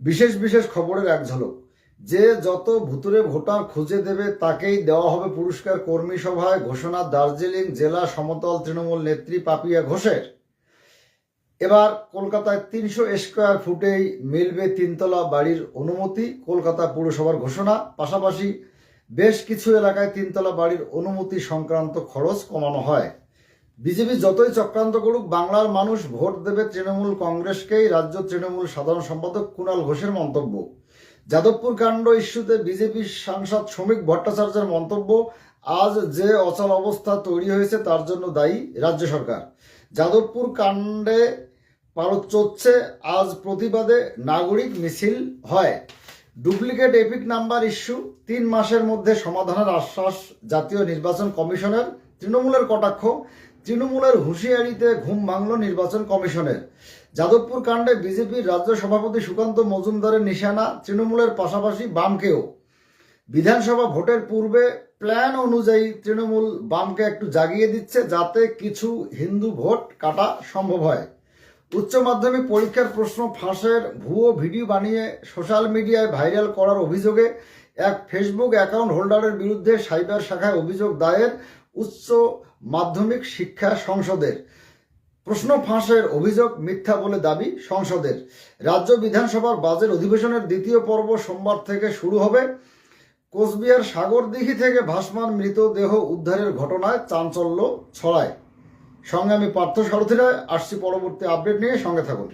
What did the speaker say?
বিশেষ বিশেষ খবরের এক ঝলক, যে যত ভুতুরে ভোটার খুঁজে দেবে তাকেই দেওয়া হবে পুরস্কার কর্মী সভায় ঘোষণা দার্জিলিং জেলা সমতল তৃণমূল নেত্রী পাপিয়া ঘোষের। এবার কলকাতায় তিনশো স্কোয়ার ফুটেই মিলবে তিনতলা বাড়ির অনুমতি, কলকাতা পুরসভার ঘোষণা। পাশাপাশি বেশ কিছু এলাকায় তিনতলা বাড়ির অনুমতি সংক্রান্ত খরচ কমানো হয়। বিজেপি যতই চক্রান্ত করুক, বাংলার মানুষ ভোট দেবে তৃণমূল কংগ্রেসকেই। রাজ্য তৃণমূল সাধারণ সম্পাদক কুণাল ঘোষের মন্তব্য। যাদবপুর কাণ্ড ইস্যুতে বিজেপির সাংসদ শ্রমিক ভট্টাচার্যের মন্তব্য, আজ যে অচল অবস্থা তৈরি হয়েছে তার জন্য দায়ী রাজ্য সরকার। যাদবপুর কাণ্ডে পারত চড়ছে আজ প্রতিবাদে নাগরিক মিছিল হয়। ডুপ্লিকেট এপিক নাম্বার ইস্যু, তিন মাসের মধ্যে সমাধানের আশ্বাস জাতীয় নির্বাচন কমিশনের তৃণমূলের কটাক্ষ তৃণমূলের হুঁশিয়ারিতে ঘুম ভাঙল নির্বাচন কমিশনের। যাদবপুর কাণ্ডে বিজেপির রাজ্য সভাপতি সুকান্ত মজুমদারের নিশানা, তৃণমূলের পাশাপাশি বামকেও। বিধানসভা ভোটের পূর্বে প্ল্যান অনুযায়ী তৃণমূল বামকে একটু জাগিয়ে দিচ্ছে যাতে কিছু হিন্দু ভোট কাটা সম্ভব হয়। উচ্চ মাধ্যমিক পরীক্ষার প্রশ্ন ফাঁসের ভুয়ো ভিডিও বানিয়ে সোশ্যাল মিডিয়ায় ভাইরাল করার অভিযোগে এক ফেসবুক অ্যাকাউন্ট হোল্ডারের বিরুদ্ধে সাইবার শাখায় অভিযোগ দায়ের উচ্চ মাধ্যমিক শিক্ষা সংসদের প্রশ্ন ফাঁসের অভিযোগ মিথ্যা বলে দাবি সংসদের। রাজ্য বিধানসভার বাজেট অধিবেশনের দ্বিতীয় পর্ব সোমবার থেকে শুরু হবে। কোচবিহার সাগরদিঘি থেকে ভাসমান মৃতদেহ উদ্ধারের ঘটনায় চাঞ্চল্য ছড়ায়। সঙ্গে আমি পার্থ সারথীরা আসছি পরবর্তী আপডেট নিয়ে, সঙ্গে থাকুন।